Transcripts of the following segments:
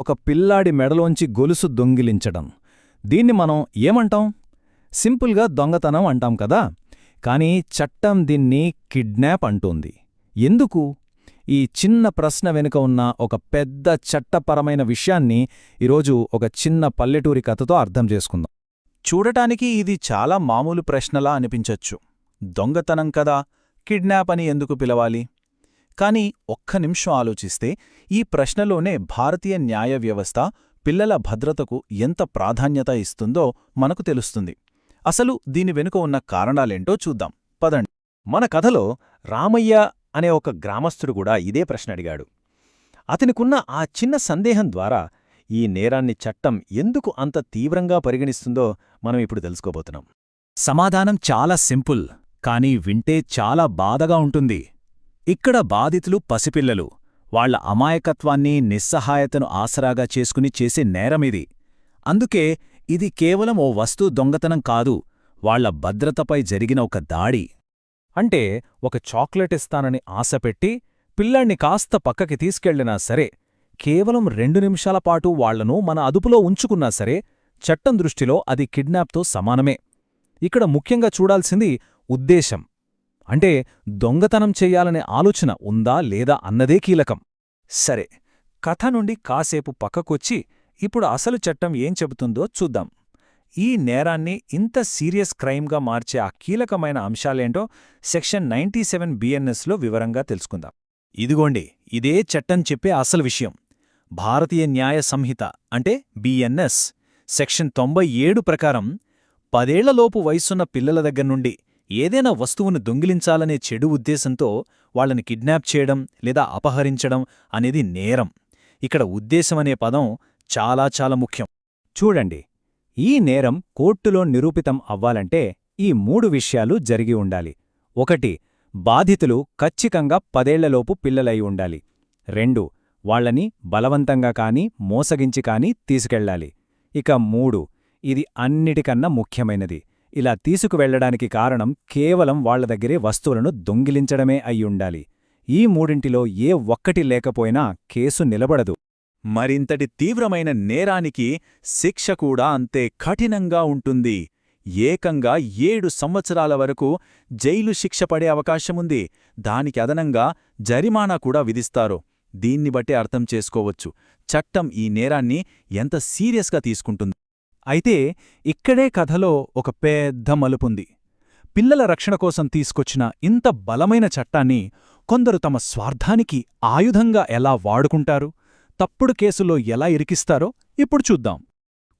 ఒక పిల్లాడి మెడలోంచి గొలుసు దొంగిలించడం. దీన్ని మనం ఏమంటాం? సింపుల్గా దొంగతనం అంటాం కదా? కానీ చట్టం దీన్ని కిడ్నాప్ అంటోంది. ఎందుకు? ఈ చిన్న ప్రశ్న వెనుక ఉన్న ఒక పెద్ద చట్టపరమైన విషయాన్ని ఈరోజు ఒక చిన్న పల్లెటూరి కథతో అర్థం చేసుకుందాం. చూడటానికి ఇది చాలా మామూలు ప్రశ్నలా అనిపించొచ్చు. దొంగతనం కదా? కిడ్నాప్ అని ఎందుకు పిలవాలి? కాని ఒక్క నిమిషం ఆలోచిస్తే ఈ ప్రశ్నలోనే భారతీయ న్యాయ వ్యవస్థ పిల్లల భద్రతకు ఎంత ప్రాధాన్యత ఇస్తుందో మనకు తెలుస్తుంది. అసలు దీని వెనుక ఉన్న కారణాలేంటో చూద్దాం. పదండి. మన కథలో రామయ్య అనే ఒక గ్రామస్థుడు కూడా ఇదే ప్రశ్న అడిగాడు. అతనికున్న ఆ చిన్న సందేహం ద్వారా ఈ నేరాన్ని చట్టం ఎందుకు అంత తీవ్రంగా పరిగణిస్తుందో మనం ఇప్పుడు తెలుసుకోబోతున్నాం. సమాధానం చాలా సింపుల్ కానీ వింటే చాలా బాధగా ఉంటుంది. ఇక్కడ బాధితులు పసిపిల్లలు. వాళ్ళ అమాయకత్వాన్ని నిస్సహాయతను ఆసరాగా చేసుకుని చేసే నేరమిది అందుకే ఇది కేవలం ఓ వస్తు దొంగతనం కాదు వాళ్ళ భద్రతపై జరిగిన ఒక దాడి. అంటే ఒక చాక్లెట్ ఇస్తానని ఆశపెట్టి పిల్లాణ్ణి కాస్త పక్కకి తీసుకెళ్ళినా సరే కేవలం రెండు నిమిషాల పాటు వాళ్ళను మన అదుపులో ఉంచుకున్నా సరే చట్టం దృష్టిలో అది కిడ్నాప్తో సమానమే. ఇక్కడ ముఖ్యంగా చూడాల్సింది ఉద్దేశం. అంటే దొంగతనం చెయ్యాలనే ఆలోచన ఉందా లేదా అన్నదే కీలకం. సరే కథ నుండి కాసేపు పక్కకొచ్చి ఇప్పుడు అసలు చట్టం ఏం చెబుతుందో చూద్దాం. ఈ నేరాన్ని ఇంత సీరియస్ క్రైమ్గా మార్చే ఆ కీలకమైన అంశాలేంటో సెక్షన్ నైంటీ సెవెన్ బిఎన్ఎస్లో వివరంగా తెలుసుకుందాం. ఇదిగోండి ఇదే చట్టం చెప్పే అసలు విషయం. భారతీయ న్యాయ సంహిత అంటే బిఎన్ఎస్ సెక్షన్ తొంభై ఏడు ప్రకారం పదేళ్ళలోపు వయసున్న పిల్లల దగ్గర్నుండి ఏదైనా వస్తువును దొంగిలించాలనే చెడు ఉద్దేశంతో వాళ్ళని కిడ్నాప్ చేయడం లేదా అపహరించడం అనేది నేరం. ఇక్కడ ఉద్దేశమనే పదం చాలా చాలా ముఖ్యం. చూడండి ఈ నేరం కోర్టులో నిరూపితం అవ్వాలంటే ఈ మూడు విషయాలు జరిగి ఉండాలి. ఒకటి బాధితులు ఖచ్చితంగా పదేళ్ళలోపు పిల్లలై ఉండాలి. రెండు వాళ్ళని బలవంతంగా కాని మోసగించి కాని తీసుకెళ్ళాలి ఇక మూడు ఇది అన్నిటికన్నా ముఖ్యమైనది. ఇలా తీసుకువెళ్ళడానికి కారణం కేవలం వాళ్ళ దగ్గరే వస్తువులను దొంగిలించడమే అయ్యుండాలి. ఈ మూడింటిలో ఏ ఒక్కటి లేకపోయినా కేసు నిలబడదు. మరింతటి తీవ్రమైన నేరానికి శిక్ష కూడా అంతే కఠినంగా ఉంటుంది. ఏకంగా ఏడు సంవత్సరాల వరకు జైలు శిక్ష పడే అవకాశముంది. దానికి అదనంగా జరిమానా కూడా విధిస్తారు. దీన్ని బట్టి అర్థం చేసుకోవచ్చు. చట్టం ఈ నేరాన్ని ఎంత సీరియస్గా తీసుకుంటుంది? అయితే ఇక్కడే కథలో ఒక పెద్ద మలుపుంది. పిల్లల రక్షణ కోసం తీసుకొచ్చిన ఇంత బలమైన చట్టాన్ని కొందరు తమ స్వార్థానికి ఆయుధంగా ఎలా వాడుకుంటారు తప్పుడు కేసులో ఎలా ఇరికిస్తారో ఇప్పుడు చూద్దాం.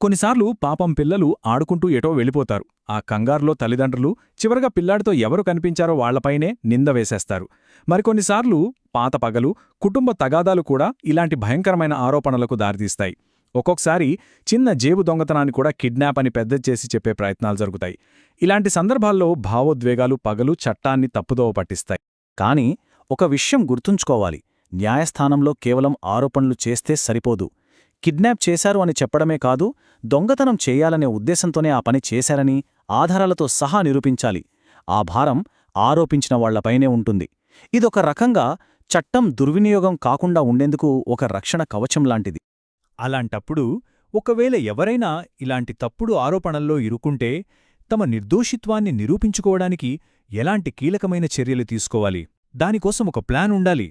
కొన్నిసార్లు పాపం పిల్లలు ఆడుకుంటూ ఎటో వెళ్ళిపోతారు. ఆ కంగారులో తల్లిదండ్రులు చివరగా పిల్లాడితో ఎవరు కనిపించారో వాళ్ళపైనే నింద వేసేస్తారు. మరికొన్నిసార్లు పాత పగలు కుటుంబ తగాదాలు కూడా ఇలాంటి భయంకరమైన ఆరోపణలకు దారితీస్తాయి. ఒక్కొక్కసారి చిన్న జేబు దొంగతనాన్ని కూడా కిడ్నాప్ అని పెద్ద చేసి చెప్పే ప్రయత్నాలు జరుగుతాయి. ఇలాంటి సందర్భాల్లో భావోద్వేగాలు పగలు చట్టాన్ని తప్పుదోవ పట్టిస్తాయి. కాని ఒక విషయం గుర్తుంచుకోవాలి. న్యాయస్థానంలో కేవలం ఆరోపణలు చేస్తే సరిపోదు. కిడ్నాప్ చేశారు అని చెప్పడమే కాదు దొంగతనం చేయాలనే ఉద్దేశంతోనే ఆ పని చేశారని ఆధారాలతో సహా నిరూపించాలి. ఆ భారం ఆరోపించిన వాళ్ళపైనే ఉంటుంది. ఇదొక రకంగా చట్టం దుర్వినియోగం కాకుండా ఉండేందుకు ఒక రక్షణ కవచం లాంటిది. అలాంటప్పుడు ఒకవేళ ఎవరైనా ఇలాంటి తప్పుడు ఆరోపణల్లో ఇరుకుంటే తమ నిర్దోషిత్వాన్ని నిరూపించుకోవడానికి ఎలాంటి కీలకమైన చర్యలు తీసుకోవాలి? దానికోసం ఒక ప్లాన్ ఉండాలి.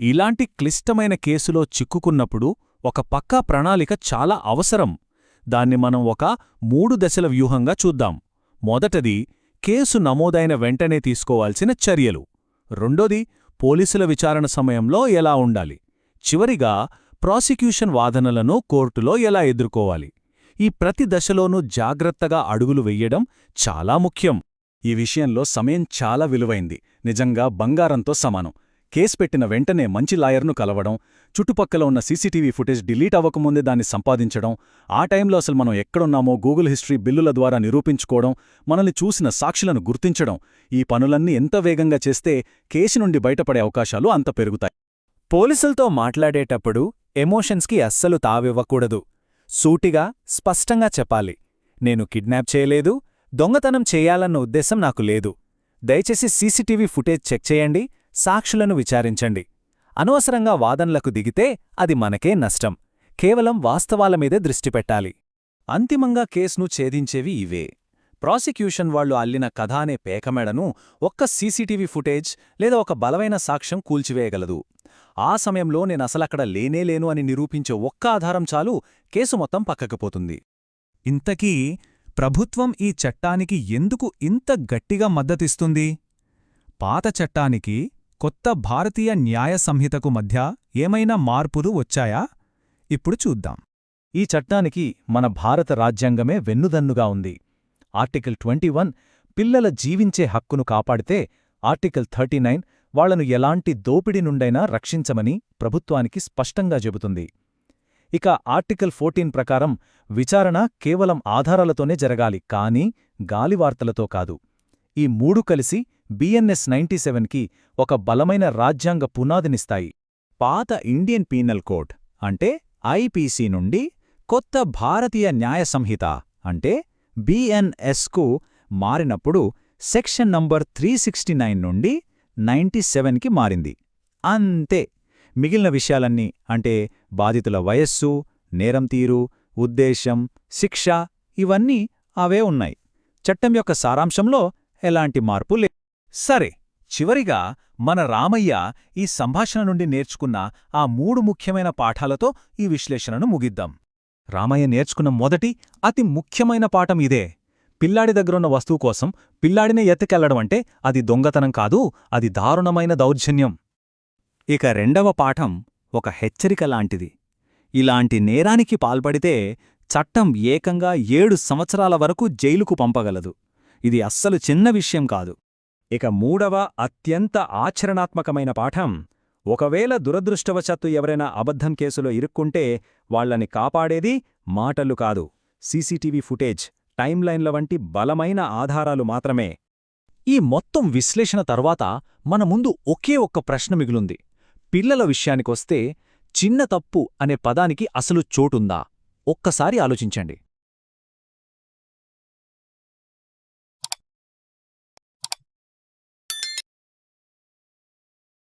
ఇలాంటి క్లిష్టమైన కేసులో చిక్కుకున్నప్పుడు ఒక పక్కా ప్రణాళిక చాలా అవసరం. దాన్ని మనం ఒక మూడు దశల వ్యూహంగా చూద్దాం. మొదటది కేసు నమోదైన వెంటనే తీసుకోవాల్సిన చర్యలు. రెండోది పోలీసుల విచారణ సమయంలో ఎలా ఉండాలి? చివరిగా ప్రాసిక్యూషన్ వాదనలను కోర్టులో ఎలా ఎదుర్కోవాలి? ఈ ప్రతి దశలోనూ జాగ్రత్తగా అడుగులు వెయ్యడం చాలా ముఖ్యం. ఈ విషయంలో సమయం చాలా విలువైంది. నిజంగా బంగారంతో సమానం. కేసు పెట్టిన వెంటనే మంచి లాయర్ను కలవడం చుట్టుపక్కల ఉన్న సీసీటీవీ ఫుటేజ్ డిలీట్ అవ్వకముందే దాన్ని సంపాదించడం ఆ టైంలో అసలు మనం ఎక్కడున్నామో గూగుల్ హిస్టరీ బిల్లుల ద్వారా నిరూపించుకోవడం మనల్ని చూసిన సాక్షులను గుర్తించడం ఈ పనులన్నీ ఎంత వేగంగా చేస్తే కేసు నుండి బయటపడే అవకాశాలు అంత పెరుగుతాయి. పోలీసులతో మాట్లాడేటప్పుడు ఎమోషన్స్కి అస్సలు తావివ్వకూడదు. సూటిగా స్పష్టంగా చెప్పాలి. నేను కిడ్నాప్ చేయలేదు దొంగతనం చేయాలన్న ఉద్దేశం నాకు లేదు. దయచేసి సీసీటీవీ ఫుటేజ్ చెక్ చేయండి సాక్షులను విచారించండి. అనవసరంగా వాదనలకు దిగితే అది మనకే నష్టం. కేవలం వాస్తవాల మీదే దృష్టి పెట్టాలి. అంతిమంగా కేసును ఛేదించేవి ఇవే. ప్రాసిక్యూషన్ వాళ్ళు అల్లిన కథ అనే పేకమెడను ఒక్క సీసీటీవీ ఫుటేజ్ లేదా ఒక బలమైన సాక్ష్యం కూల్చివేయగలదు. ఆ సమయంలో నేనసలక్కడ లేనేలేను అని నిరూపించే ఒక్క ఆధారం చాలు కేసు మొత్తం పక్కకపోతుంది ఇంతకీ ప్రభుత్వం ఈ చట్టానికి ఎందుకు ఇంత గట్టిగా మద్దతిస్తుంది? పాత చట్టానికి కొత్త భారతీయ న్యాయ సంహితకు మధ్య ఏమైనా మార్పులు వచ్చాయా? ఇప్పుడు చూద్దాం. ఈ చట్టానికి మన భారత రాజ్యాంగమే వెన్నుదన్నుగా ఉంది. ఆర్టికల్ ట్వంటీ వన్ పిల్లల జీవించే హక్కును కాపాడితే ఆర్టికల్ థర్టీ వాళ్ళను ఎలాంటి దోపిడి నుండైనా రక్షించమని ప్రభుత్వానికి స్పష్టంగా చెబుతుంది. ఇక ఆర్టికల్ ఫోర్టీన్ ప్రకారం విచారణ కేవలం ఆధారాలతోనే జరగాలి కానీ గాలివార్తలతో కాదు. ఈ మూడు కలిసి బిఎన్ఎస్ నైంటీ సెవెన్కి ఒక బలమైన రాజ్యాంగ పునాదినిస్తాయి. పాత ఇండియన్ పీనల్ కోడ్ అంటే ఐపీసీ నుండి కొత్త భారతీయ న్యాయ సంహిత అంటే బిఎన్ఎస్కు మారినప్పుడు section number three sixty nine నుండి నైంటీ సెవెన్కి మారింది. అంతే. మిగిలిన విషయాలన్నీ అంటే బాధితుల వయస్సు నేరం తీరు ఉద్దేశం శిక్ష ఇవన్నీ అవే ఉన్నాయి. చట్టం యొక్క సారాంశంలో ఎలాంటి మార్పు లే సరే చివరిగా మన రామయ్య ఈ సంభాషణ నుండి నేర్చుకున్న ఆ మూడు ముఖ్యమైన పాఠాలతో ఈ విశ్లేషణను ముగిద్దాం. రామయ్య నేర్చుకున్న మొదటి అతి ముఖ్యమైన పాఠం ఇదే. పిల్లాడి దగ్గరున్న వస్తువు కోసం పిల్లాడినే ఎత్తుకెళ్ళడం అంటే అది దొంగతనం కాదు అది దారుణమైన దౌర్జన్యం. ఇక రెండవ పాఠం ఒక హెచ్చరిక లాంటిది. ఇలాంటి నేరానికి పాల్పడితే చట్టం ఏకంగా ఏడు సంవత్సరాల వరకు జైలుకు పంపగలదు. ఇది అస్సలు చిన్న విషయం కాదు. ఇక మూడవ అత్యంత ఆచరణాత్మకమైన పాఠం ఒకవేళ దురదృష్టవశత్తు ఎవరైనా అబద్ధం కేసులో ఇరుక్కుంటే వాళ్ళని కాపాడేది మాటలు కాదు. సీసీటీవీ ఫుటేజ్ టైమ్లైన్ల వంటి బలమైన ఆధారాలు మాత్రమే. ఈ మొత్తం విశ్లేషణ తర్వాత మన ముందు ఒకే ఒక్క ప్రశ్న మిగులుంది. పిల్లల విషయానికొస్తే చిన్న తప్పు అనే పదానికి అసలు చోటుందా? ఒక్కసారి ఆలోచించండి.